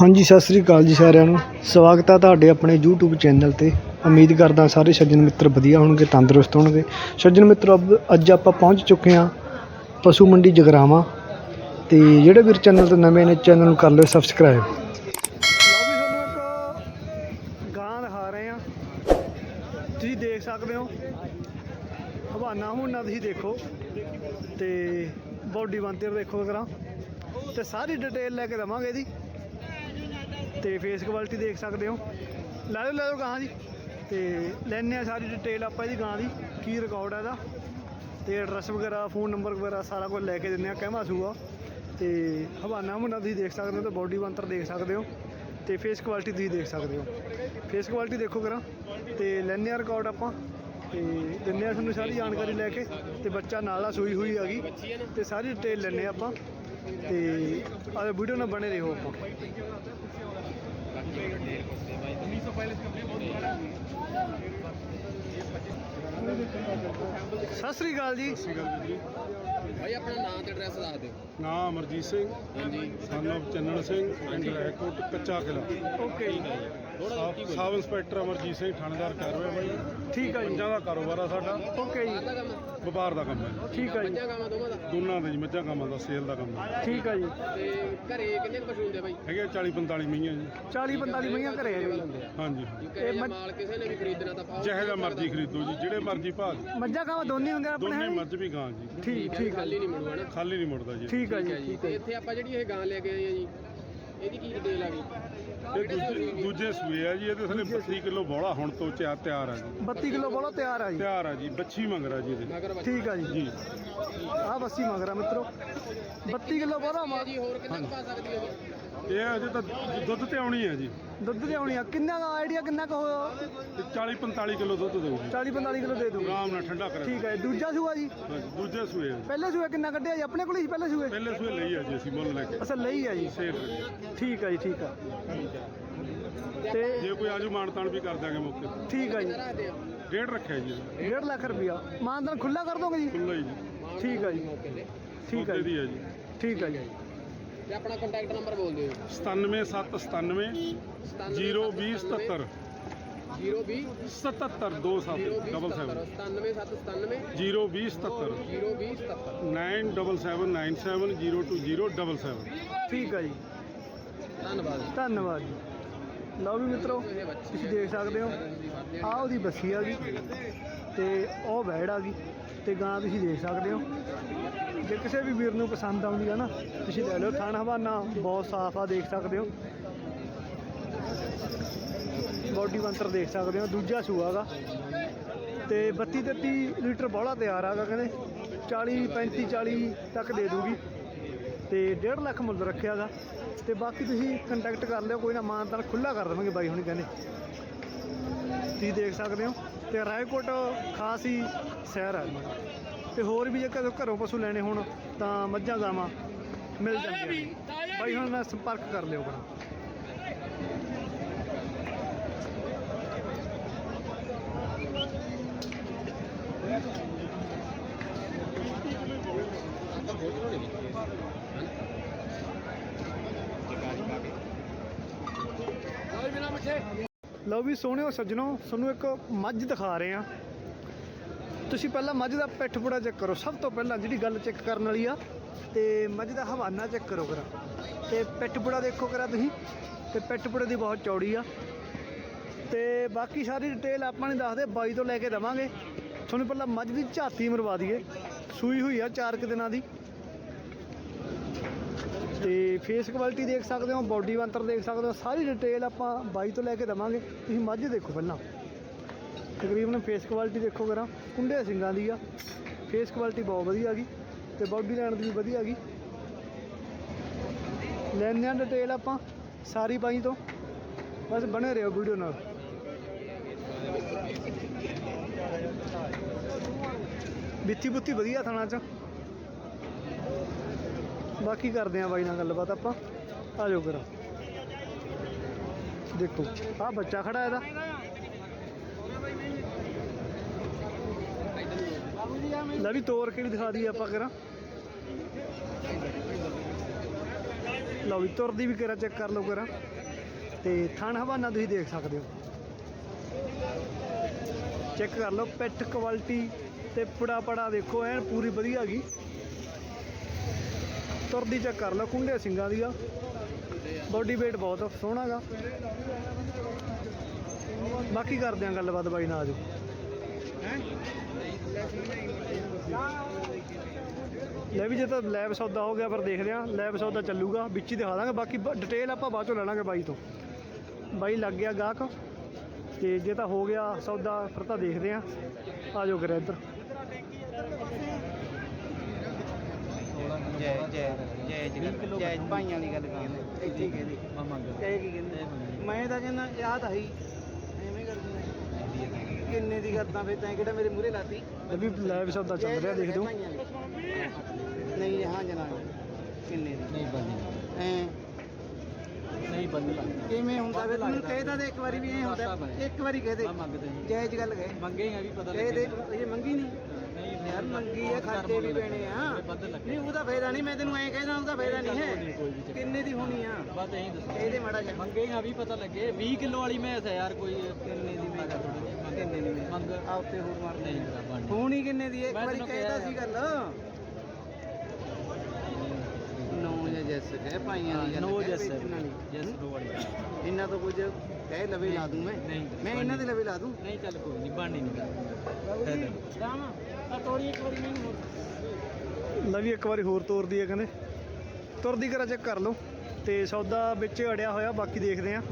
ਹਾਂਜੀ, ਸਤਿ ਸ੍ਰੀ ਅਕਾਲ ਜੀ ਸਾਰਿਆਂ ਨੂੰ। ਸਵਾਗਤ ਹੈ ਤੁਹਾਡੇ ਆਪਣੇ YouTube ਚੈਨਲ ਤੇ। ਉਮੀਦ ਕਰਦਾ ਸਾਰੇ ਸੱਜਣ ਮਿੱਤਰ ਵਧੀਆ ਹੋਣਗੇ, ਤੰਦਰੁਸਤ ਹੋਣਗੇ। ਸੱਜਣ ਮਿੱਤਰ, ਅਬ- ਅੱਜ ਆਪਾਂ ਪਹੁੰਚ ਚੁੱਕੇ ਹਾਂ ਪਸ਼ੂ ਮੰਡੀ ਜਗਰਾਵਾਂ ਤੇ ਜਿਹੜੇ ਵੀਰ ਚੈਨਲ ਤੇ ਨਵੇਂ ਨੇ, ਚੈਨਲ ਨੂੰ ਕਰ ਲਿਓ ਸਬਸਕ੍ਰਾਈਬ ਲਓ ਵੀ ਤੁਹਾਨੂੰ ਇੱਕ ਗਾਂ ਦਿਖਾ ਰਹੇ ਹਾਂ। ਤੁਸੀਂ ਦੇਖ ਸਕਦੇ ਹੋ। ਹਵਾਨਾ ਹੁਣਾ ਤੁਸੀਂ ਦੇਖੋ। ਤੇ ਬਾਡੀ ਬੰਤਰ ਦੇਖੋ ਕਰਾਂ ਤੇ ਸਾਰੀ ਡਿਟੇਲ ਲੈ ਕੇ ਦਵਾਂਗੇ ਇਹਦੀ। ਤੇ ਫੇਸ ਕੁਆਲਿਟੀ ਦੇਖ ਸਕਦੇ ਹੋ। ਲੈ ਲਓ ਲੈ ਲਓ ਗਾਂ ਦੀ ਤੇ ਲੈਣੇ ਆ ਸਾਰੀ ਡਿਟੇਲ ਆਪਾਂ ਇਹਦੀ ਗਾਂ ਦੀ, ਕੀ ਰਿਕਾਰਡ ਹੈ ਇਹਦਾ। ਤੇ ਐਡਰੈਸ ਵਗੈਰਾ ਫੋਨ ਨੰਬਰ ਵਗੈਰਾ ਸਾਰਾ ਕੁਝ ਲੈ ਕੇ ਦਿੰਦੇ ਆ ਕਹਿਮਾ ਸੂਆ। ਤੇ ਹਵਾਨਾ ਹੁਣਾ ਤੁਸੀਂ ਦੇਖ ਸਕਦੇ ਹੋ ਤੇ ਬਾਡੀ ਬੰਤਰ ਦੇਖ ਸਕਦੇ ਹੋ। ਤੇ ਫੇਸ ਕੁਆਲਿਟੀ ਤੁਸੀਂ ਦੇਖ ਸਕਦੇ ਹੋ। ਫੇਸ ਕੁਆਲਿਟੀ ਦੇਖੋ ਕਰਾਂ ਤੇ ਲੈਣੇ ਆ ਰਿਕਾਰਡ ਆਪਾਂ। ਤੇ ਦਿੰਦੇ ਆ ਤੁਹਾਨੂੰ ਸਾਰੀ ਜਾਣਕਾਰੀ ਲੈ ਕੇ। ਤੇ ਬੱਚਾ ਨਾਲ ਆ ਸੂਈ ਹੋਈ ਆ ਗਈ। ਤੇ ਸਾਰੀ ਡਿਟੇਲ ਲੈਣੇ ਆ ਆਪਾਂ। ਤੇ ਆਹ ਵੀਡੀਓ ਨਾਲ ਬਣੇ ਰਹੋ ਆਪਾਂ। ਸਤਿ ਸ੍ਰੀ ਅਕਾਲ ਜੀ। ਭਾਈ ਆਪਣਾ ਨਾਮ ਤੇ ਐਡਰੈਸ ਦੱਸ ਦਿਓ। ਨਾਮ ਅਮਰਜੀਤ ਸਿੰਘ। ਹਾਂਜੀ। ਸਨ of ਚੰਨਣ ਸਿੰਘ। ਪਿੰਡ ਰੈਕੋਟ ਕੱਚਾ ਕਿਲਾ ਓਕੇ ਜੀ ਸਬ ਇੰਸਪੈਕਟਰ ਅਮਰਜੀਤ ਸਿੰਘ ਥਾਣੇਦਾਰ ਕਰ ਰਿਹਾ ਬਾਈ। ਠੀਕ ਆ ਜੀ। ਮੱਝਾਂ ਦਾ ਕਾਰੋਬਾਰ ਆ ਸਾਡਾ। ਓਕੇ ਜੀ। ਕੰਮ? ਵਪਾਰ ਦਾ ਕੰਮ ਹੈ। ਠੀਕ ਆ ਜੀ। ਮੱਝਾਂ ਗਾਵਾਂ ਦੋਵਾਂ ਦਾ ਦੋਨਾਂ ਦੇ ਜੀ ਮੱਝਾਂ ਕਾਮਾਂ ਦਾ ਸੇਲ ਦਾ ਕੰਮ ਹੈ। ਠੀਕ ਆ ਜੀ। ਤੇ ਘਰੇ ਕਿੰਨੇ ਕੁ ਪਸ਼ੂ ਹੁੰਦੇ ਬਾਈ? ਹੈਗੇ 40 45 ਮਈਆਂ ਜੀ। 40 45 ਮਈਆਂ ਘਰੇ ਆ ਜੀ। ਹਾਂਜੀ। ਇਹ ਮਾਲ ਕਿਸੇ ਨੇ ਵੀ ਖਰੀਦਣਾ ਤਾਂ ਪਾਓ ਜਿਹੇ ਦਾ ਮਰਜ਼ੀ ਖਰੀਦੋ ਜੀ ਜਿਹੜੇ ਮਰਜ਼ੀ ਭਾਅ ਦੀ। ਮੱਝਾਂ ਕਾਵਾਂ ਦੋਨੇ ਹੁੰਦੇ ਆਪਣੇ ਦੋਨੇ ਹੈ ਮੱਝ ਵੀ ਗਾਂ ਜੀ। ਠੀਕ ਠੀਕ ਖਾਲੀ ਨਹੀਂ ਮੁੜੂਗਾ ਨਾ ਖਾਲੀ ਨਹੀਂ ਮੁੜਦਾ ਜੀ। ਠੀਕ ਆ ਜੀ ਠੀਕ ਹੈ ਜੀ। ਤੇ ਇੱਥੇ ਆਪਾਂ ਜਿਹੜੀ ਇਹ ਗਾਂ ਲੈ ਕੇ ਆਏ ਆ ਜੀ ਇਹਦੀ ਕੀ ਡਿਟੇਲ ਆ ਗਈ? ਇਹ ਦੂਜੇ ਦੂਜੇ ਸੂਏ ਆ ਜੀ ਇਹਦੇ ਥਲੇ 32 ਕਿਲੋ ਬੋਲਾ ਹੁਣ ਤੋਂ ਚਾ ਤਿਆਰ ਆ ਜੀ। 32 ਕਿਲੋ ਬੋਲੋ ਤਿਆਰ ਆ ਜੀ। ਤਿਆਰ ਆ ਜੀ ਬੱਚੀ ਮੰਗਰਾ ਜੀ ਇਹਦੇ ਠੀਕ ਆ ਜੀ। ਜੀ। ਆਹ ਬੱਸੀ ਮਗਰਾ ਮਿੱਤਰੋ। 32 ਕਿਲੋ ਬੋਲੋ ਆ ਜੀ ਹੋਰ ਕਿੰਨਾ ਕੁ ਪਾ ਸਕਦੀ ਹੈ ਇਹ ਅਜੇ ਤਾਂ ਦੁੱਧ ਤੇ ਆਉਣੀ ਹੈ ਜੀ। ਦੁੱਧ ਦੇ ਆਉਣੀ ਆ। ਕਿੰਨਾ ਦਾ ਆਈਡੀਆ ਕਿੰਨਾ ਕੁ ਹੋਇਆ? ਤੇ 40 45 ਕਿਲੋ ਦੁੱਧ ਦੇਊ ਜੀ 40 45 ਕਿਲੋ ਦੇ ਦੂਗਾ ਆਰਾਮ ਨਾਲ ਠੰਡਾ ਕਰੇ ਠੀਕ ਹੈ ਦੂਜਾ ਸੂਆ ਜੀ? ਹਾਂਜੀ, ਦੂਜੇ ਸੂਏ ਆ ਜੀ। ਪਹਿਲੇ ਸੂਏ ਕਿੰਨਾ ਕੱਢਿਆ ਜੀ? ਆਪਣੇ ਕੋਲ ਹੀ ਸੀ ਪਹਿਲੇ ਸੂਏ? ਪਹਿਲੇ ਸੂਏ ਲਈ ਆ ਜੀ ਅਸੀਂ ਮੁੱਲ ਲੈ ਕੇ। ਅਸਲ ਲਈ ਆ ਜੀ। ਠੀਕ ਆ ਜੀ ਠੀਕ ਆ। ਤੇ ਜੇ ਕੋਈ ਆਜੂ ਤਾਨ ਵੀ ਕਰ ਦਾਂਗੇ ਮੌਕੇ ਤੇ। ਠੀਕ ਆ ਜੀ। ਡੇਢ ਰੱਖਿਆ ਜੀ। 1.5 ਲੱਖ ਰੁਪਇਆ। ਮਾਨਦਾਨ ਖੁੱਲਾ ਕਰ ਦੋਗੇ ਜੀ? ਖੁੱਲਾ ਹੀ ਜੀ। ਠੀਕ ਆ ਜੀ। ਮੌਕੇ ਤੇ। ਠੀਕ ਆ ਸੌਦੇ ਜੀ ਹੈ ਜੀ। ਠੀਕ ਆ ਜੀ। ਤੇ ਆਪਣਾ ਕੰਟੈਕਟ ਨੰਬਰ ਬੋਲ ਦਿਓ 97797 02077 020 77 27 ਡਬਲ 7 97797 02077 02077 9797020077 ਠੀਕ ਆ ਜੀ। ਧੰਨਵਾਦ ਧੰਨਵਾਦ ਜੀ। ਲਓ ਵੀ ਮਿੱਤਰੋ ਤੁਸੀਂ ਦੇਖ ਸਕਦੇ ਹੋ। ਆਹ ਉਹਦੀ ਬੱਸੀ ਆ ਗਈ ਤੇ ਉਹ ਵੈੜ ਆ ਗਈ, ਤੇ ਗਾਂ ਤੁਸੀਂ ਦੇਖ ਸਕਦੇ ਹੋ। ਜੇ ਕਿਸੇ ਵੀ ਵੀਰ ਨੂੰ ਪਸੰਦ ਆਉਂਦੀ ਆ ਨਾ, ਤੁਸੀਂ ਲੈ ਲਓ ਥਾਣ ਹਵਾਨਾ, ਬਹੁਤ ਸਾਫ਼ ਆ, ਦੇਖ ਸਕਦੇ ਹੋ। ਬੋਡੀ ਬੰਤਰ ਦੇਖ ਸਕਦੇ ਹੋ, ਦੂਜਾ ਸੂਆ ਗਾ ਤੇ 32 33 ਲੀਟਰ ਬੋਲਾ ਤਿਆਰ ਆਗਾ ਕਹਿੰਦੇ 40 35 40 ਤੱਕ ਦੇ ਦੂਗੀ। ਤੇ 1.5 ਲੱਖ ਮੁੱਲ ਰੱਖਿਆਗਾ ਤੇ ਬਾਕੀ ਤੁਸੀਂ ਕੰਟੈਕਟ ਕਰ ਲਿਓ, ਕੋਈ ਨਾ ਮਾਨਤਾਨ ਖੁੱਲਾ ਕਰ ਦੇਵਾਂਗੇ ਬਾਈ ਹੁਣੀ ਕਹਿੰਦੇ। ਤੁਸੀਂ ਦੇਖ ਸਕਦੇ ਹੋ ਤੇ ਰਾਏਕੋਟ ਖਾਸ ਹੀ ਸ਼ਹਿਰ ਹੈ। ਤੇ ਹੋਰ ਵੀ ਜੇ ਕਦੇ ਘਰੋਂ ਪਸ਼ੂ ਲੈਣੇ ਹੋਣ ਤਾਂ ਮੱਝਾਂ ਗਾਵਾਂ ਮਿਲ ਜਾਂਦੀਆਂ। ਬਾਈ ਹੁਣ ਨਾਲ ਸੰਪਰਕ ਕਰ ਲਿਓ ਕਰਾਂ ਲਓ ਵੀ ਸੋਹਣਿਓ ਸੱਜਣੋ, ਤੁਹਾਨੂੰ ਇੱਕ ਮੱਝ ਦਿਖਾ ਰਹੇ ਆ ਤੁਸੀਂ ਪਹਿਲਾਂ ਮੱਝ ਦਾ ਪਿੱਠ ਪੂੜਾ ਚੈੱਕ ਕਰੋ। ਸਭ ਤੋਂ ਪਹਿਲਾਂ ਜਿਹੜੀ ਗੱਲ ਚੈੱਕ ਕਰਨ ਵਾਲੀ ਆ, ਤੇ ਮੱਝ ਦਾ ਹਵਾਨਾ ਚੈੱਕ ਕਰੋ ਕਰਾ। ਤੇ ਪਿੱਠ ਪੁੜਾ ਦੇਖੋ ਕਰਾ ਤੁਸੀਂ। ਤੇ ਪਿੱਠ ਪੁੜੇ ਦੀ ਬਹੁਤ ਚੌੜੀ ਆ। ਤੇ ਬਾਕੀ ਸਾਰੀ ਡਿਟੇਲ ਆਪਾਂ ਨੇ ਦੱਸਦੇ, ਬਾਈ ਤੋਂ ਲੈ ਕੇ ਦਵਾਂਗੇ। ਤੁਹਾਨੂੰ ਪਹਿਲਾਂ ਮੱਝ ਦੀ ਝਾਤੀ ਮਰਵਾ ਦਈਏ। ਸੂਈ ਹੋਈ ਆ ਚਾਰ ਕੁ ਦਿਨਾਂ ਦੀ। ਤੇ ਫੇਸ ਕੁਆਲਿਟੀ ਦੇਖ ਸਕਦੇ ਹੋ ਬਾਡੀ ਬੰਤਰ ਦੇਖ ਸਕਦੇ ਹੋ, ਸਾਰੀ ਡਿਟੇਲ ਆਪਾਂ ਬਾਈ ਤੋਂ ਲੈ ਕੇ ਦਵਾਂਗੇ। ਤੁਸੀਂ ਮੱਝ ਦੇਖੋ ਪਹਿਲਾਂ। ਤਕਰੀਬਨ ਫੇਸ ਕੁਆਲਿਟੀ ਦੇਖੋ ਕਰਾਂ ਕੁੰਡੇ ਸਿੰਘਾਂ ਦੀ ਆ। ਫੇਸ ਕੁਆਲਿਟੀ ਬਹੁਤ ਵਧੀਆ ਗਈ ਤੇ ਬਾਡੀ ਲਾਈਨ ਦੀ ਵੀ ਵਧੀਆ ਗਈ ਲੈਂਦੇ ਆ ਡਿਟੇਲ ਆਪਾਂ ਸਾਰੀ ਬਾਈ ਤੋਂ। ਬਸ ਬਣੇ ਰਹੋ ਵੀਡੀਓ ਨਾਲ। ਬਿੱਤੀ ਬੁੱਤੀ ਵਧੀਆ ਥਾਣਾ ਚ। ਬਾਕੀ ਕਰਦੇ ਆ ਬਾਈ ਨਾਲ ਗੱਲਬਾਤ ਆਪਾਂ। ਆ ਜਾਓ ਕਰਾਂ ਦੇਖੋ ਆ ਬੱਚਾ ਖੜਾ ਇਹਦਾ। ਲੈ ਵੀ ਤੋੜ ਕੇ ਵੀ ਦਿਖਾ ਦਈਏ ਆਪਾਂ ਕਰਾਂ ਲਓ ਵੀ, ਤੁਰਦੀ ਵੀ ਕਰਾ ਚੈੱਕ ਕਰ ਲਓ ਕਰਾਂ ਤੇ ਥਣ ਹਵਾਨਾ ਤੁਸੀਂ ਦੇਖ ਸਕਦੇ ਹੋ। ਚੈੱਕ ਕਰ ਲਓ ਪਿੱਠ ਕੁਆਲਿਟੀ ਤੇ ਪੜਾ ਪੜਾ ਦੇਖੋ, ਐਨ ਪੂਰੀ ਵਧੀਆ ਗਈ ਤੁਰਦੀ ਚੈੱਕ ਕਰ ਲਓ ਕੁੰਡੇ ਸਿੰਘਾਂ ਦੀ ਆ ਬੋਡੀ weight ਬਹੁਤ ਸੋਹਣਾਗਾ ਬਾਕੀ ਕਰਦੇ ਆ ਗੱਲਬਾਤ ਬਾਈ ਨਾਲ ਆਜੋ। ਲੈ ਵੀ ਜੇ ਤਾਂ ਲੈਬ ਸੌਦਾ ਹੋ ਗਿਆ, ਫਿਰ ਦੇਖਦੇ ਆ। ਲੈਬ ਸੌਦਾ ਚੱਲੂਗਾ, ਵਿੱਚ ਹੀ ਦਿਖਾ ਦਾਂਗੇ। ਬਾਕੀ ਡਿਟੇਲ ਆਪਾਂ ਬਾਅਦ ਚੋਂ ਲੈ ਲਾਂਗੇ ਬਾਈ ਤੋਂ। ਬਾਈ ਲੱਗ ਗਿਆ ਗਾਹਕ। ਤੇ ਜੇ ਤਾਂ ਹੋ ਗਿਆ ਸੌਦਾ, ਫਿਰ ਤਾਂ ਦੇਖਦੇ ਆ। ਆਜੋ ਕਰੇ ਇੱਧਰ। ਜੈ ਜੈ ਜੈ ਜੀ ਜੈ ਭਾਈਆਂ ਵਾਲੀ ਗੱਲ ਕਹਿੰਦੇ ਇੱਥੇ ਕਹਿੰਦੇ ਜੈ। ਕੀ ਕਹਿੰਦੇ? ਮੈਂ ਤਾਂ ਕਹਿੰਦਾ ਯਾਦ ਆਈ। ਐਵੇਂ ਕਰਦੀ ਕਿੰਨੇ ਦੀ ਕਰਦਾ ਫੇ ਤੈਂ ਕਿਹੜਾ ਮੇਰੇ ਮੂਹਰੇ ਲਾਤੀ? ਇਹ ਵੀ ਲੈਬ ਸੌਦਾ ਚੱਲ ਰਿਹਾ ਦੇਖ ਦਿਓ ਨਹੀਂ ਹਾਂ ਜਨਾਬ। ਕਿੰਨੇ ਦੀ? ਨਹੀਂ ਬੰਦੀ ਐ। ਨਹੀਂ ਬੰਦੀ ਕਿਵੇਂ ਹੁੰਦਾ ਵੇ ਤੂੰ ਕਹਿ ਤਾਂ ਇੱਕ ਵਾਰੀ ਵੀ ਐ ਹੁੰਦਾ। ਇੱਕ ਵਾਰੀ ਕਹਿ ਦੇ। ਜਾਇਜ਼ ਗੱਲ ਕਹੇ। ਮੰਗੇਗਾ ਵੀ ਪਤਾ ਦੇ ਇਹ ਮੰਗੀ ਨਹੀਂ? ਮੰਗੀ ਹੈ ਖਰਚੇ ਵੀ ਪੈਣੇ ਆ। ਨਹੀਂ ਉਹਦਾ ਫਾਇਦਾ ਨਹੀਂ ਮੈਂ ਤੈਨੂੰ ਐਂ ਕਹਿੰਦਾ ਉਹਦਾ ਫਾਇਦਾ ਨਹੀਂ ਹੈ। ਕਿੰਨੇ ਦੀ ਹੋਣੀ ਆ? ਬਸ ਐਂ ਦੱਸੋ। ਇਹਦੇ ਮਾੜਾ ਜਿਹਾ। ਮੰਗੇਗਾ ਵੀ ਪਤਾ ਲੱਗੇ। 20 ਕਿਲੋ ਵਾਲੀ ਮੈਸ ਹੈ ਯਾਰ ਕੋਈ ਕਿੰਨੇ ਦੀ ਮੈਂ ਕਿੰਨੇ ਦੀ ਮੈਂ ਮੰਗ ਆ ਉੱਤੇ ਹੋਰ ਮਾਰ ਨਹੀਂ ਬਣ ਹੋਣੀ ਕਿੰਨੇ ਦੀ? ਹੈ? ਇੱਕ ਮੈਂ ਵਾਰੀ ਤੈਨੂੰ ਕਹਿਦਾ ਕਿਹਾ ਸੀ ਗੱਲ। ਨੌ ਜਾਂ ਜੈਸ ਕਹਿ ਪਾਈਆਂ ਦੀ ਗੱਲ ਨੋ ਕਹਿ ਜੈਸ ਵੇਚਣ ਵਾਲੀ। ਜੈਸ ਨੋ ਵਾਲੀ। ਇਹਨਾਂ ਤੋਂ ਕੁਝ ਕਹਿ ਲਵੇ ਲਾ ਦੂੰ ਮੈਂ। ਮੈਂ ਇਹਨਾਂ ਦੇ ਲਵੇ ਲਾ ਦੂੰ। ਨਹੀਂ ਚੱਲ ਕੋਈ ਨਹੀਂ ਬਣਨੀ ਨਹੀਂ ਰਾਮ ਆ ਇੱਕ ਵਾਰੀ ਮੈਨੂੰ ਹੋਰ। ਲੈ ਵੀ ਇੱਕ ਵਾਰੀ ਹੋਰ ਤੋਰਦੀ ਹੈ ਕਹਿੰਦੇ। ਤੁਰਦੀ ਕਰਾ ਚੈੱਕ ਕਰ ਲਓ। ਤੇ ਸੌਦਾ ਵਿੱਚ ਅੜਿਆ ਹੋਇਆ, ਬਾਕੀ ਦੇਖਦੇ ਆ।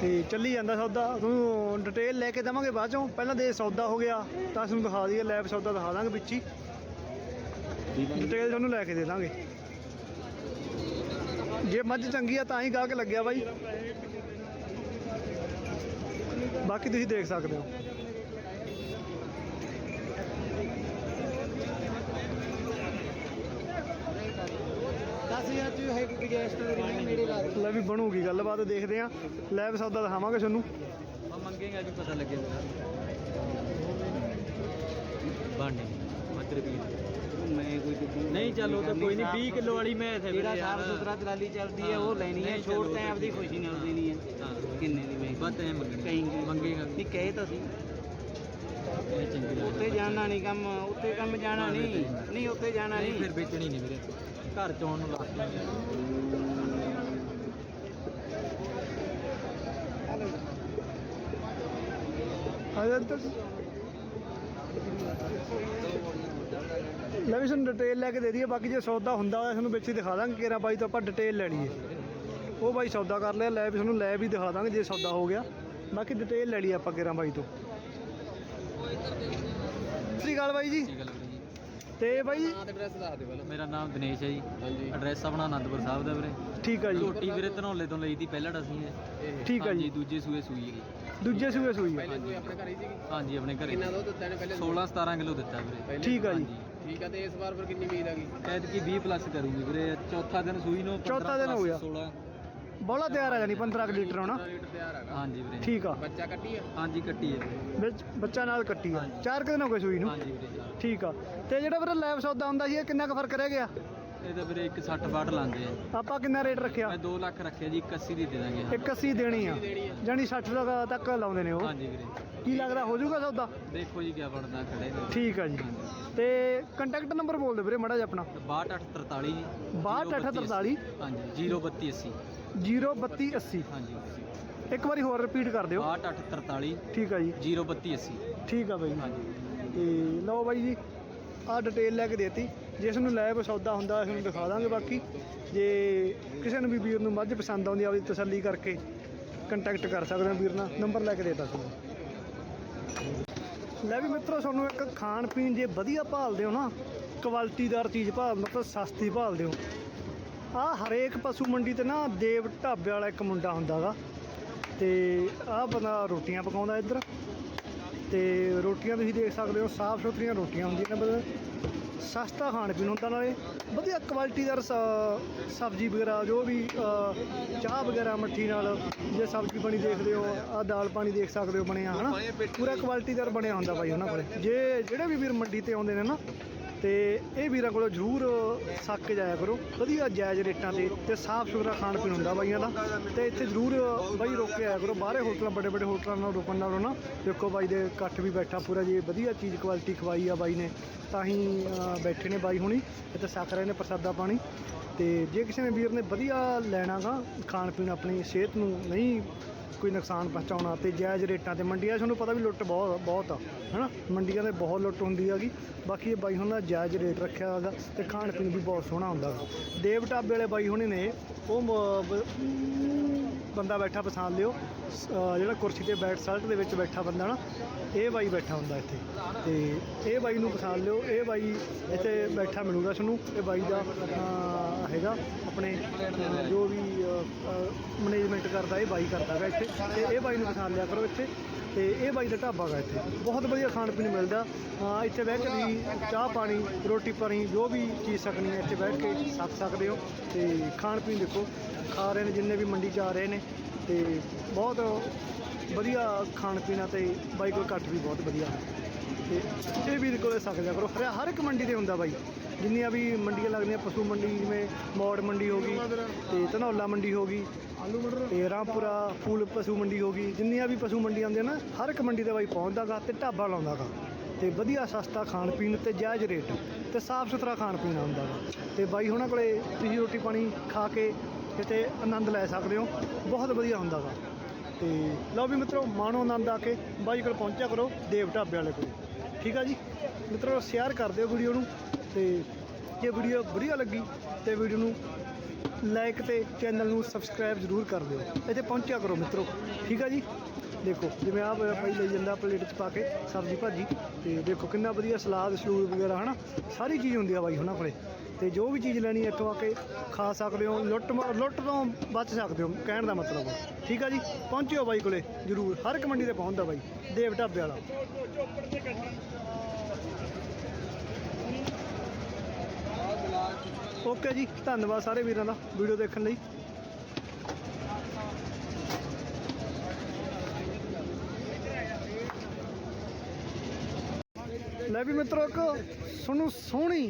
ਤੇ ਚੱਲੀ ਜਾਂਦਾ ਸੌਦਾ। ਤੁਹਾਨੂੰ ਡਿਟੇਲ ਲੈ ਕੇ ਦੇਵਾਂਗੇ ਬਾਅਦ ਚੋਂ। ਪਹਿਲਾਂ ਦੇ ਸੌਦਾ ਹੋ ਗਿਆ। ਤਾਂ ਤੁਹਾਨੂੰ ਦਿਖਾ ਦਈਏ ਲੈਬ ਸੌਦਾ ਦਿਖਾ ਦਾਂਗੇ ਵਿੱਚ ਹੀ। ਡਿਟੇਲ ਤੁਹਾਨੂੰ ਲੈ ਕੇ ਦੇ ਦਾਂਗੇ। ਜੇ ਮੱਝ ਚੰਗੀ ਆ ਤਾਂ ਹੀ ਗਾਹਕ ਲੱਗਿਆ ਬਾਈ। ਬਾਕੀ ਤੁਸੀਂ ਦੇਖ ਸਕਦੇ ਹੋ। ਦਸ ਹਜ਼ਾਰ ਚ ਹੈ ਕਿ ਗੈਸ ਤੋਂ ਮੇਰੀ ਨੇੜੇ ਲਾ ਦੇ ਲੈ ਵੀ ਬਣੂਗੀ ਗੱਲਬਾਤ ਦੇਖਦੇ ਆ ਲੈਬ ਸੌਦਾ ਦਿਖਾਵਾਂਗੇ ਤੁਹਾਨੂੰ। ਮੰਗੇਗਾ ਵੀ ਪਤਾ ਲੱਗੇ ਬਣਨੀ। ਮਤਰ ਵੀ ਮੈਂ ਕੋਈ ਨਹੀਂ ਚੱਲ ਉਹ ਤਾਂ ਕੋਈ ਨਹੀਂ 20 ਕਿਲੋ ਵਾਲੀ ਮੈਸ ਹੈ ਜਿਹੜਾ ਸਾਫ਼ ਸੁਥਰਾ ਟਰਾਲੀ ਚੱਲਦੀ ਹੈ ਉਹ ਲੈਣੀ ਹੈ ਨਹੀਂ, ਛੋੜ ਤਾਂ ਆਪਦੀ ਖੁਸ਼ੀ ਨਾਲ ਦੇਣੀ ਹੈ। ਕਿੰਨੇ ਦੀ ਮੈਂ ਬਸ ਐ ਮੰਗਣੀ। ਕਹੀਂ ਮੰਗੇਗਾ ਵੀ। ਕਹੇ ਤਾਂ ਸੀ। ਉੱਤੇ ਜਾਣਾ ਨਹੀਂ ਕੰਮ ਉੱਤੇ ਕੰਮ ਜਾਣਾ ਨਹੀਂ। ਨਹੀਂ ਉੱਤੇ ਜਾਣਾ ਨਹੀਂ ਨਹੀਂ। ਫਿਰ ਵੇਚਣੀ ਨਹੀਂ ਵੀਰੇ। ਘਰ ਚੋਂ ਨੂੰ ਲਾ ਆ ਜਾ ਇੱਧਰ। ਲੈ ਵੀ ਤੁਹਾਨੂੰ ਡਿਟੇਲ ਲੈ ਕੇ ਦੇ ਦਈਏ ਬਾਕੀ ਜੇ ਸੌਦਾ ਹੁੰਦਾ ਹੋਇਆ ਤੁਹਾਨੂੰ ਵਿੱਚ ਹੀ ਦਿਖਾ ਦਾਂਗੇ ਕਿਹੜਾ ਬਾਈ ਤੋਂ ਆਪਾਂ ਡਿਟੇਲ ਲੈਣੀ ਹੈ। ਉਹ ਬਾਈ ਸੌਦਾ ਕਰ ਲਿਆ ਲੈ ਵੀ ਤੁਹਾਨੂੰ ਲੈ ਵੀ ਦਿਖਾ ਦਾਂਗੇ ਜੇ ਸੌਦਾ ਹੋ ਗਿਆ। ਬਾਕੀ ਡਿਟੇਲ ਲੈ ਲਈ ਆਪਾਂ ਕਿਹੜਾ ਬਾਈ ਤੋਂ। ਸਤਿ ਸ਼੍ਰੀ ਅਕਾਲ ਬਾਈ ਜੀ। ਤੇ ਬਾਈ? ਨਾਂ ਤੇ ਐਡਰੈਸ ਦੱਸ ਦੇ ਪਹਿਲਾਂ। ਮੇਰਾ ਨਾਮ ਦਿਨੇਸ਼ ਹੈ ਜੀ। ਹਾਂਜੀ। ਐਡਰੈਸ ਆਪਣਾ ਆਨੰਦਪੁਰ ਸਾਹਿਬ ਦਾ ਵੀਰੇ। ਠੀਕ ਆ ਜੀ। ਝੋਟੀ ਵੀਰੇ ਧਨੌਲੇ ਤੋਂ ਲਈ ਤੀ ਪਹਿਲਾਂ ਅਸੀਂ ਇਹ। ਠੀਕ ਆ ਜੀ। ਹਾਂਜੀ ਦੂਜੇ ਸੂਏ ਸੂਈ ਹੈਗੀ। ਦੂਜੇ ਸੂਏ ਸੂਈ ਆ ਕੋਈ ਆਪਣੇ ਘਰ ਹੀ ਸੀਗੀ। ਹਾਂਜੀ ਆਪਣੇ ਘਰੇ ਕਿੰਨਾ ਦੁੱਧ ਦਿੱਤਾ ਨੇ ਪਹਿਲੇ 16 17 ਕਿਲੋ ਦਿੱਤਾ ਵੀਰੇ। ਠੀਕ ਆ ਜੀ। ਠੀਕ ਆ ਤੇ ਇਸ ਵਾਰ ਫਿਰ ਕਿੰਨੀ ਉਮੀਦ ਆ ਗਈ ਐਤਕੀ 20 ਪਲੱਸ ਕਰੂਗੀ ਵੀਰੇ। ਚੌਥਾ ਦਿਨ ਸੂਈ ਨੂੰ 15 ਚੌਥਾ ਦਿਨ ਹੋ ਗਿਆ। 16 ਬੋਲਾ ਤਿਆਰ ਆ ਜਾਨੀ 15 ਕੁ ਲੀਟਰ ਹੋਣਾ ਲੀਟਰ ਤਿਆਰ ਹੈਗਾ। ਹਾਂਜੀ ਵੀਰੇ। ਠੀਕ ਆ। ਬੱਚਾ ਕੱਟੀ ਆ? ਹਾਂਜੀ ਕੱਟੀ ਹੈ ਵੀਰੇ ਵਿੱਚ ਬੱਚਾ ਨਾਲ ਕੱਟੀ ਆ। ਹਾਂਜੀ। ਚਾਰ ਕੁ ਦਿਨ ਹੋ ਗਏ ਸੂਈ ਨੂੰ? ਹਾਂਜੀ ਵੀਰੇ। ਠੀਕ ਆ। ਤੇ ਜਿਹੜਾ ਵੀਰੇ ਲੈਬ ਸੌਦਾ ਹੁੰਦਾ ਸੀ ਇਹ ਕਿੰਨਾ ਕੁ ਫ਼ਰਕ ਰਹਿ ਗਿਆ? ਇਹ ਤਾਂ ਵੀਰੇ 160 ਬਾਟ ਲਾਉਂਦੇ ਆ। ਆਪਾਂ ਕਿੰਨਾ ਰੇਟ ਰੱਖਿਆ? ਮੈਂ 2 ਲੱਖ ਰੱਖਿਆ ਜੀ 81 ਦੀ ਦੇ ਦਾਂਗੇ ਹਾਂ। 81 ਦੇਣੀ ਆ। ਜਾਨੀ 60 ਦਾ ਤੱਕ ਲਾਉਂਦੇ ਨੇ ਉਹ। ਹਾਂਜੀ ਵੀਰੇ। ਕੀ ਲੱਗਦਾ ਹੋ ਜਾਊਗਾ ਸੌਦਾ? ਦੇਖੋ ਜੀ ਕੀ ਬਣਦਾ ਖੜੇ ਨੇ ਠੀਕ ਆ ਜੀ। ਤੇ ਕੰਟੈਕਟ ਨੰਬਰ ਬੋਲ ਦਿਓ ਵੀਰੇ ਮੜਾ ਜਿਹਾ ਆਪਣਾ। 6243 ਜੀ 6243 ਹਾਂਜੀ 03280 03280 ਹਾਂਜੀ। ਇੱਕ ਵਾਰੀ ਹੋਰ ਰਿਪੀਟ ਕਰ ਦਿਓ। 6243 ਠੀਕ ਆ ਜੀ। 03280 ਠੀਕ ਆ ਬਾਈ ਹਾਂਜੀ। ਤੇ ਲਓ ਬਾਈ ਜੀ ਆ ਡਿਟੇਲ ਲੈ ਕੇ ਦੇਤੀ। ਜਿਸ ਨੂੰ ਲੈਬ ਸੌਦਾ ਹੁੰਦਾ ਇਸ ਨੂੰ ਦਿਖਾ ਦਾਂਗੇ ਬਾਕੀ। ਜੇ ਕਿਸੇ ਨੂੰ ਵੀ ਵੀਰ ਨੂੰ ਮੱਝ ਪਸੰਦ ਆਉਂਦੀ ਆਪਦੀ ਤਸੱਲੀ ਕਰਕੇ ਕੰਟੈਕਟ ਕਰ ਸਕਦੇ ਹੋ ਵੀਰ ਨਾਲ। ਨੰਬਰ ਲੈ ਕੇ ਦੇਤਾ ਤੁਹਾਨੂੰ। ਲੈ ਵੀ ਮਿੱਤਰੋ ਤੁਹਾਨੂੰ ਇੱਕ ਖਾਣ ਪੀਣ ਜੇ ਵਧੀਆ ਭਾਲਦੇ ਹੋ ਨਾ ਕੁਆਲਿਟੀਦਾਰ ਚੀਜ਼ ਭਾਲ ਮਤਲਬ ਸਸਤੀ ਭਾਲਦੇ ਹੋ। ਆ ਹਰੇਕ ਪਸ਼ੂ ਮੰਡੀ ਤੇ ਨਾ ਦੇਵ ਢਾਬੇ ਵਾਲਾ ਇੱਕ ਮੁੰਡਾ ਹੁੰਦਾਗਾ ਤੇ ਆਹ ਬੰਦਾ ਰੋਟੀਆਂ ਪਕਾਉਂਦਾ ਇੱਧਰ। ਤੇ ਰੋਟੀਆਂ ਤੁਸੀਂ ਦੇਖ ਸਕਦੇ ਹੋ ਸਾਫ਼ ਸੁਥਰੀਆਂ ਰੋਟੀਆਂ ਹੁੰਦੀਆਂ ਨੇ ਬਸ ਸਸਤਾ ਖਾਣ ਪੀਣ ਹੁੰਦਾ ਨਾਲੇ। ਵਧੀਆ ਕੁਆਲਿਟੀਦਾਰ ਸ- ਸਬਜ਼ੀ ਵਗੈਰਾ, ਜੋ ਵੀ ਚਾਹ ਵਗੈਰਾ ਮੱਠੀ ਨਾਲ ਜੇ ਸਬਜ਼ੀ ਬਣੀ ਦੇਖਦੇ ਹੋ ਆ ਦਾਲ ਪਾਣੀ ਦੇਖ ਸਕਦੇ ਹੋ ਬਣਿਆ, ਹਨਾ? ਪੂਰਾ ਕੁਆਲਿਟੀਦਾਰ ਬਣਿਆ ਹੁੰਦਾ ਬਾਈ ਉਹਨਾਂ ਕੋਲੇ। ਜੇ, ਜਿਹੜੇ ਵੀ ਵੀਰ ਮੰਡੀ ਤੇ ਆਉਂਦੇ ਨੇ ਨਾ ਤੇ ਇਹ ਵੀਰਾਂ ਕੋਲੋਂ ਜ਼ਰੂਰ ਸੱਕ ਕੇ ਜਾਇਆ ਕਰੋ। ਵਧੀਆ ਜਾਇਜ਼ ਰੇਟਾਂ ਤੇ ਤੇ ਸਾਫ਼ ਸੁਥਰਾ ਖਾਣ ਪੀਣ ਹੁੰਦਾ ਬਾਈਆਂ ਦਾ। ਤੇ ਇੱਥੇ ਜ਼ਰੂਰ ਬਾਈ ਰੋਕ ਕੇ ਆਇਆ ਕਰੋ। ਬਾਹਰੇ ਹੋਟਲਾਂ, ਵੱਡੇ ਵੱਡੇ ਹੋਟਲਾਂ ਨਾਲ ਰੁਕਣ ਨਾਲੋਂ ਨਾ ਦੇਖੋ ਬਾਈ ਦੇ ਇਕੱਠ ਵੀ ਬੈਠਾ ਪੂਰਾ ਜੀ ਵਧੀਆ ਚੀਜ਼ ਕੁਆਲਿਟੀ ਖਵਾਈ ਆ ਬਾਈ ਨੇ, ਤਾਂ ਹੀ ਬੈਠੇ ਨੇ ਬਾਈ ਹੁਣੀ। ਇੱਥੇ ਸੱਕ ਰਹੇ ਨੇ ਪ੍ਰਸਾਦਾ ਪਾਣੀ। ਤੇ ਜੇ ਕਿਸੇ ਨੇ ਵੀਰ ਨੇ ਵਧੀਆ ਲੈਣਾਗਾ ਖਾਣ ਪੀਣ ਆਪਣੀ ਸਿਹਤ ਨੂੰ ਨਹੀਂ ਕੋਈ ਨੁਕਸਾਨ ਪਹੁੰਚਾਉਣਾ ਤੇ ਜਾਇਜ਼ ਰੇਟਾਂ ਤੇ ਮੰਡੀਆਂ 'ਚ ਤੁਹਾਨੂੰ ਪਤਾ ਵੀ ਲੁੱਟ ਬਹੁਤ ਬਹੁਤ ਆ, ਹਨਾ? ਮੰਡੀਆਂ 'ਤੇ ਬਹੁਤ ਲੁੱਟ ਹੁੰਦੀ ਹੈਗੀ। ਬਾਕੀ ਇਹ ਬਾਈ ਹੁਣ ਦਾ ਜਾਇਜ਼ ਰੇਟ ਰੱਖਿਆ ਹੈਗਾ ਤੇ ਖਾਣ ਪੀਣ ਵੀ ਬਹੁਤ ਸੋਹਣਾ ਹੁੰਦਾ ਗਾ ਦੇਵ ਢਾਬੇ ਵਾਲੇ ਬਾਈ ਹੁਣੇ ਨੇ, ਉਹ ਬੰਦਾ ਬੈਠਾ ਪਛਾਣ ਲਿਓ। ਸ- ਜਿਹੜਾ ਕੁਰਸੀ ਤੇ ਬੈਠ, ਸਲਟ ਦੇ ਵਿੱਚ ਬੈਠਾ ਬੰਦਾ ਨਾ, ਇਹ ਬਾਈ ਬੈਠਾ ਹੁੰਦਾ ਇੱਥੇ। ਤੇ ਇਹ ਬਾਈ ਨੂੰ ਪਛਾਣ ਲਿਓ। ਇਹ ਬਾਈ ਇੱਥੇ ਬੈਠਾ ਮਿਲੂਗਾ ਤੁਹਾਨੂੰ। ਇਹ ਬਾਈ ਦਾ ਹੈਗਾ। ਆਪਣੇ ਜੋ ਵੀ ਮੈਨੇਜਮੈਂਟ ਕਰਦਾ, ਇਹ ਬਾਈ ਕਰਦਾ ਹੈਗਾ ਇੱਥੇ। ਤੇ ਇਹ ਬਾਈ ਨੂੰ ਪਛਾਣ ਲਿਆ ਕਰੋ ਇੱਥੇ। ਤੇ ਇਹ ਬਾਈ ਦਾ ਢਾਬਾ ਗਾ ਇੱਥੇ। ਬਹੁਤ ਵਧੀਆ ਖਾਣ ਪੀਣ ਮਿਲਦਾ। ਹਾਂ, ਇੱਥੇ ਬਹਿ ਕੇ ਵੀ ਚਾਹ ਪਾਣੀ, ਰੋਟੀ ਪਾਣੀ, ਜੋ ਵੀ ਚੀਜ਼ ਸਕਣੀ ਹੈ, ਇੱਥੇ ਬੈਠ ਕੇ ਸੱਕ ਸਕਦੇ ਹੋ। ਤੇ ਖਾਣ ਪੀਣ ਦੇਖੋ, ਖਾ ਰਹੇ ਨੇ, ਜਿੰਨੇ ਵੀ ਮੰਡੀ 'ਚ ਆ ਰਹੇ ਨੇ। ਤੇ ਬਹੁਤ ਵਧੀਆ ਖਾਣ ਪੀਣਾ ਤੇ ਬਾਈ ਕੋਲ ਘੱਟ ਵੀ ਬਹੁਤ ਵਧੀਆ। ਤੇ ਇਹ ਵੀਰ ਕੋਲੇ ਸੱਕ ਜਾ ਕਰੋ। ਹਰ ਹਰ ਇੱਕ ਮੰਡੀ ਤੇ ਹੁੰਦਾ ਬਾਈ। ਜਿੰਨੀਆਂ ਵੀ ਮੰਡੀਆਂ ਲੱਗਦੀਆਂ ਪਸ਼ੂ ਮੰਡੀ ਜਿਵੇਂ ਮੌੜ ਮੰਡੀ ਹੋ ਗਈ ਤੇ ਧਨੌਲਾ ਮੰਡੀ ਹੋ ਗਈ ਤੇ ਰਾਮਪੁਰਾ ਫੂਲ ਪਸ਼ੂ ਮੰਡੀ ਹੋ ਗਈ। ਜਿੰਨੀਆਂ ਵੀ ਪਸ਼ੂ ਮੰਡੀਆਂ ਆਉਂਦੀਆਂ ਨਾ ਹਰ ਇੱਕ ਮੰਡੀ ਤੇ ਬਾਈ ਪਹੁੰਚਦਾਗਾ ਤੇ ਢਾਬਾ ਲਾਉਂਦਾਗਾ। ਤੇ ਵਧੀਆ ਸਸਤਾ ਖਾਣ ਪੀਣ ਤੇ ਜਾਇਜ਼ ਰੇਟ ਤੇ ਸਾਫ਼ ਸੁਥਰਾ ਖਾਣ ਪੀਣ ਹੁੰਦਾ ਵਾ ਤੇ ਬਾਈ ਹੁਣਾਂ ਕੋਲੇ ਤੁਸੀਂ ਰੋਟੀ ਪਾਣੀ ਖਾ ਕੇ ਕਿਤੇ ਆਨੰਦ ਲੈ ਸਕਦੇ ਹੋ। ਬਹੁਤ ਵਧੀਆ ਹੁੰਦਾ ਵਾ ਤੇ ਲਓ ਵੀ ਮਿੱਤਰੋ ਮਾਣੋ ਆਨੰਦ ਆ ਕੇ ਬਾਈ ਕੋਲ ਪਹੁੰਚਿਆ ਕਰੋ ਦੇਵ ਢਾਬੇ ਵਾਲੇ ਕੋਲ। ਠੀਕ ਆ ਜੀ? ਮਿੱਤਰੋ ਸ਼ੇਅਰ ਕਰ ਦਿਓ ਵੀਡੀਓ ਨੂੰ। ਤੇ ਜੇ ਵੀਡੀਓ ਵਧੀਆ ਲੱਗੀ ਤੇ ਵੀਡੀਓ ਨੂੰ ਲਾਈਕ ਤੇ ਚੈਨਲ ਨੂੰ ਸਬਸਕ੍ਰਾਈਬ ਜ਼ਰੂਰ ਕਰ ਦਿਓ। ਇੱਥੇ ਪਹੁੰਚਿਆ ਕਰੋ ਮਿੱਤਰੋ। ਠੀਕ ਆ ਜੀ? ਦੇਖੋ, ਜਿਵੇਂ ਆਹ ਭਾਈ ਲਈ ਜਾਂਦਾ ਪਲੇਟ 'ਚ ਪਾ ਕੇ ਸਬਜ਼ੀ ਭਾਜੀ। ਤੇ ਦੇਖੋ ਕਿੰਨਾ ਵਧੀਆ ਸਲਾਦ, ਸਲੂਦ ਵਗੈਰਾ, ਹਨਾ? ਸਾਰੀ ਚੀਜ਼ ਹੁੰਦੀ ਆ ਬਾਈ ਉਹਨਾਂ ਕੋਲੇ ਤੇ ਜੋ ਵੀ ਚੀਜ਼ ਲੈਣੀ ਇੱਥੋਂ ਆ ਕੇ ਖਾ ਸਕਦੇ ਹੋ, ਲੁੱਟ ਮ- ਲੁੱਟ ਤੋਂ ਬਚ ਸਕਦੇ ਹੋ, ਕਹਿਣ ਦਾ ਮਤਲਬ ਆ। ਠੀਕ ਆ ਜੀ? ਪਹੁੰਚਿਓ ਬਾਈ ਕੋਲੇ, ਜ਼ਰੂਰ। ਹਰ ਇੱਕ ਮੰਡੀ ਤੇ ਪਹੁੰਚਦਾ ਬਾਈ, ਦੇਵ ਢਾਬੇ ਵਾਲਾ। ਓਕੇ ਜੀ, ਧੰਨਵਾਦ ਸਾਰੇ ਵੀਰਾਂ ਦਾ ਵੀਡੀਓ ਦੇਖਣ ਲਈ। ਲੈ ਵੀ ਮਿੱਤਰੋ, ਇੱਕ ਤੁਹਾਨੂੰ ਸੋਹਣੀ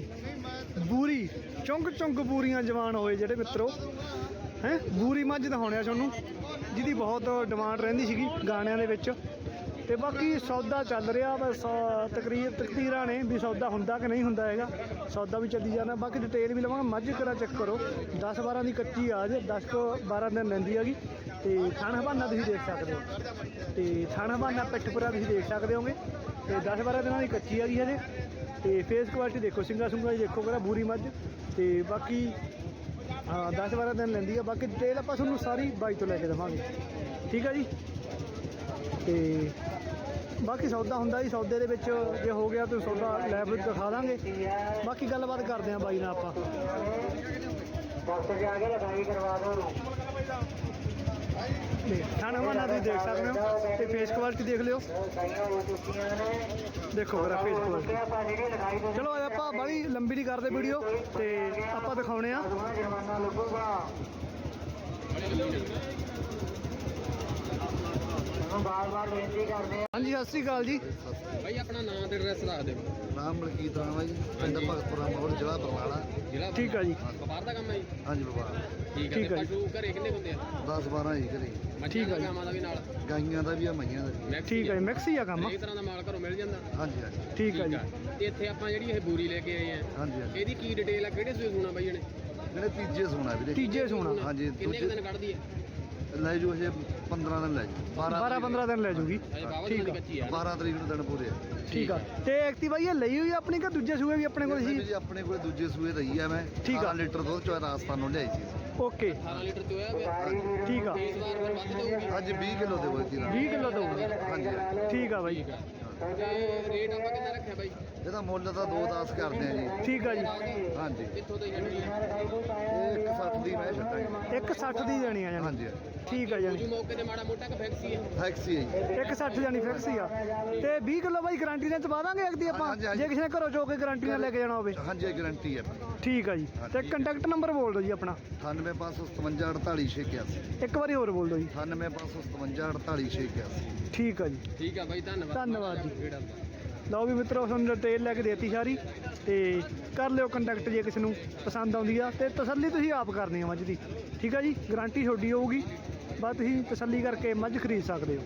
ਬੂਰੀ, ਚੁੰਗ ਚੁੰਗ ਬੂਰੀਆਂ ਜਵਾਨ ਹੋਏ ਜਿਹੜੇ ਮਿੱਤਰੋ। ਹੈ? ਬੂਰੀ ਮੱਝ ਦਿਖਾਉਣਿਆ ਤੁਹਾਨੂੰ, ਜਿਹਦੀ ਬਹੁਤ ਡਿਮਾਂਡ ਰਹਿੰਦੀ ਸੀਗੀ ਗਾਣਿਆਂ ਦੇ ਵਿੱਚ। ਤੇ ਬਾਕੀ ਸੌਦਾ ਚੱਲ ਰਿਹਾ ਬਸ ਤਕਰੀਰ ਤਕਦੀਰਾਂ ਨੇ ਵੀ ਸੌਦਾ ਹੁੰਦਾ ਕਿ ਨਹੀਂ ਹੁੰਦਾ ਹੈਗਾ। ਸੌਦਾ ਵੀ ਚੱਲੀ ਜਾਣਾ, ਬਾਕੀ ਡਿਟੇਲ ਵੀ ਲਵਾਂਗਾ, ਮੱਝ ਕਰਾ ਚੈੱਕ ਕਰੋ। 10 12 ਦੀ ਕੱਚੀ ਆ ਆਜ 10 ਤੋਂ 12 ਦਿਨ ਲੈਂਦੀ ਹੈਗੀ। ਤੇ ਥਣ ਹਵਾਨਾ ਤੁਸੀਂ ਦੇਖ ਸਕਦੇ ਹੋ। ਤੇ ਥਣ ਹਵਾਨਾ ਪਿੱਠਪੁਰਾ ਤੁਸੀਂ ਦੇਖ ਸਕਦੇ ਹੋਗੇ। ਤੇ 10 12 ਦਿਨਾਂ ਦੀ ਕੱਚੀ ਹੈਗੀ ਹਜੇ। ਤੇ ਫੇਸ ਕੁਆਲਿਟੀ ਦੇਖੋ, ਸਿੰਗਾ ਸੁੰਗਾ ਦੇਖੋ, ਕਿਹੜਾ ਬੂਰੀ ਮੱਝ। ਤੇ ਬਾਕੀ, ਹਾਂ 10 12 ਦਿਨ ਲੈਂਦੀ ਆ। ਬਾਕੀ ਡਿਟੇਲ ਆਪਾਂ ਤੁਹਾਨੂੰ ਸਾਰੀ ਬਾਈ ਤੋਂ ਲੈ ਕੇ ਦੇਵਾਂਗੇ। ਠੀਕ ਆ ਜੀ? ਤੇ ਬਾਕੀ ਸੌਦਾ ਹੁੰਦਾ ਜੀ, ਸੌਦੇ ਦੇ ਵਿੱਚ ਜੇ ਹੋ ਗਿਆ ਤਾਂ ਸੌਦਾ ਲੈਬ ਵਿੱਚ ਦਿਖਾ ਦਾਂਗੇ। ਬਾਕੀ ਗੱਲਬਾਤ ਕਰਦੇ ਆਂ ਬਾਈ ਨਾਲ ਆਪਾਂ। ਡਾਕਟਰ ਕੇ ਲਗਾਈ ਕਰਵਾ ਦੋ ਖਾਣਾ ਵਾਲਾ ਤੁਸੀਂ ਦੇਖ ਸਕਦੇ ਹੋ ਤੇ ਫੇਸ ਕੁਆਲਿਟੀ ਦੇਖ ਲਿਓ। ਦੇਖੋ ਮੇਰਾ ਫੇਸ ਕੁਆਲਿਟੀ ਚਲੋ ਆਪਾਂ ਬੜੀ ਲੰਬੀ ਨਹੀਂ ਕਰਦੇ ਵੀਡੀਓ ਤੇ ਆਪਾਂ ਦਿਖਾਉਣੇ ਆ। ਬਾਰ-ਬਾਰ ਬੇਨਤੀ ਕਰਦੇ ਆ ਹਾਂਜੀ ਸਤਿ ਸ੍ਰੀ ਅਕਾਲ ਜੀ। ਬਾਈ ਆਪਣਾ ਨਾਮ ਤੇ ਐਡਰੈਸ ਦੱਸ ਦਿਓ। ਨਾਮ ਮਲਕੀਤ ਰਾਣਾ ਜੀ ਪਿੰਡ। ਭਗਤਪੁਰਾ ਮੋੜ ਜ਼ਿਲ੍ਹਾ ਬਰਨਾਲਾ। ਜ਼ਿਲ੍ਹਾ ਠੀਕ ਆ ਜੀ। ਵਪਾਰ ਦਾ ਕੰਮ ਹੈ ਜੀ? ਹਾਂਜੀ ਬਾਬਾ ਠੀਕ ਹੈ ਤੇ ਜੀ। ਪਸ਼ੂ ਘਰੇ ਕਿੰਨੇ ਹੁੰਦੇ ਆ? 10 12 ਹੀ ਘਰੇ। ਠੀਕ ਆ ਦਾ ਜੀ। ਗਾਵਾਂ ਦਾ ਵੀ ਨਾਲ? ਗਾਈਆਂ ਦਾ ਵੀ ਆ ਮਈਆਂ ਦਾ ਵੀ। ਠੀਕ ਆ ਜੀ ਮਿਕਸ ਹੀ ਆ ਕੰਮ। ਹਰੇਕ ਤਰ੍ਹਾਂ ਦਾ ਮਾਲ ਘਰੋਂ ਮਿਲ ਜਾਂਦਾ। ਹਾਂਜੀ ਹਾਂਜੀ। ਠੀਕ ਆ ਜੀ। ਤੇ ਇੱਥੇ ਆਪਾਂ ਜਿਹੜੀ ਇਹ ਬੂਰੀ ਲੈ ਕੇ ਆਏ ਆ ਹਾਂਜੀ ਹਾਂਜੀ। ਇਹਦੀ ਕੀ ਡਿਟੇਲ ਆ? ਕਿਹੜੇ ਸੂਏ ਸੁਣਾ ਬਾਈ ਇਹਨੇ? ਜਿਹੜੇ ਤੀਜੇ ਸੋਨਾ ਵੀਰੇ। ਤੀਜੇ ਸੋਣਾ। ਹਾਂਜੀ, ਕਿੰਨੇ ਦਿਨ ਕੱਢਦੀ ਹੈ ਲੈ ਜੂ ਹਜੇ 15 ਦਿਨ ਲੈ ਜੂ 12 15 ਦਿਨ ਲੈ ਜੂਗੀ। ਠੀਕ ਦੀ ਆ। ਕੱਚੀ ਆ। 12 ਤਰੀਕ ਨੂੰ ਦਿਨ ਪੂਰੇ ਆ। ਠੀਕ ਆ। ਤੇ ਐਕਟਿਵਾ ਇਹ ਲਈ ਹੋਈ ਆ ਆਪਣੀ ਕਿ ਦੂਜੇ ਸੂਏ ਵੀ ਆਪਣੇ ਕੋਲ ਸੀ? ਜੀ ਆਪਣੇ ਕੋਲ ਦੂਜੇ ਸੂਏ ਰਹੀ ਆ ਮੈਂ। ਠੀਕ ਆ। 18 ਲੀਟਰ ਦੁੱਧ ਚੋਂ ਰਾਜਸਥਾਨ ਨੂੰ ਲਿਆਈ ਸੀ। ਓਕੇ। 18 ਲੀਟਰ ਤੇ ਹੋਇਆ ਠੀਕ ਆ। ਅੱਜ 20 ਕਿਲੋ ਦੇ ਹੋਈ ਸੀ 20 ਕਿਲੋ ਦਊਗੀ ਹਾਂਜੀ ਠੀਕ ਆ ਬਾਈ। ਤੇ ਰੇਟ ਆਪਾਂ ਕਿੰਨਾ ਰੱਖਿਆ ਬਾਈ? ਇਹਦਾ ਮੁੱਲ ਤਾਂ 2-10 ਕਰਦੇ ਆ ਜੀ। ਠੀਕ ਆ ਜੀ। ਹਾਂਜੀ। ਕਿੱਥੋਂ ਛੱਡਣੀ ਹੈ ਇਹ 160 ਦੀ ਮੈਂ ਛੱਡਾਂਗੇ 160 ਦੀ ਦੇਣੀ ਆ ਜਾਨੀ ਹਾਂਜੀ। ਠੀਕ ਆ ਜਾਨੀ ਜੂ ਮੌਕੇ ਤੇ ਮਾੜਾ ਮੋਟਾ ਫੈਕਸੀ ਹੈ ਟੈਕਸੀ ਹੈ ਜੀ। 160 ਜਾਨੀ ਫਿਕਸ ਹੀ ਆ। ਤੇ 20 ਕਿਲੋ ਬਾਈ ਗਾਰੰਟੀ ਨਾਲ ਚਵਾ ਦਾਂਗੇ ਅਗਦੀ ਆਪਾਂ। ਜੇ ਕਿਸੇ ਨੇ ਘਰੋਂ ਚੋ ਕੇ ਗਾਰੰਟੀ ਨਾਲ ਲੈ ਕੇ ਜਾਣਾ ਹੋਵੇ। ਹਾਂਜੀ ਗਾਰੰਟੀ ਹੈ ਠੀਕ ਆ ਜੀ। ਤੇ ਕੰਟੈਕਟ ਨੰਬਰ ਬੋਲ ਦਿਓ ਜੀ ਆਪਣਾ। 98557 48681 ਇੱਕ ਵਾਰੀ ਹੋਰ ਬੋਲ ਦਿਓ ਜੀ। 98557 48681 ਠੀਕ ਆ ਜੀ। ਠੀਕ ਆ ਬਾਈ ਧੰਨਵਾਦ। ਧੰਨਵਾਦ ਜੀ। ਲਓ ਵੀ ਮਿੱਤਰੋ, ਤੁਹਾਨੂੰ ਡਿਟੇਲ ਲੈ ਕੇ ਦੇਤੀ ਸਾਰੀ ਤੇ ਕਰ ਲਿਓ ਕੰਟੈਕਟ ਜੇ ਕਿਸੇ ਨੂੰ ਪਸੰਦ ਆਉਂਦੀ ਆ ਤੇ ਤਸੱਲੀ ਤੁਸੀਂ ਆਪ ਕਰਨੀ ਆ ਮੱਝ ਦੀ। ਠੀਕ ਆ ਜੀ? ਗਾਰੰਟੀ ਤੁਹਾਡੀ ਹੋਊਗੀ, ਬਸ ਤੁਸੀਂ ਤਸੱਲੀ ਕਰਕੇ ਮੱਝ ਖਰੀਦ ਸਕਦੇ ਹੋ।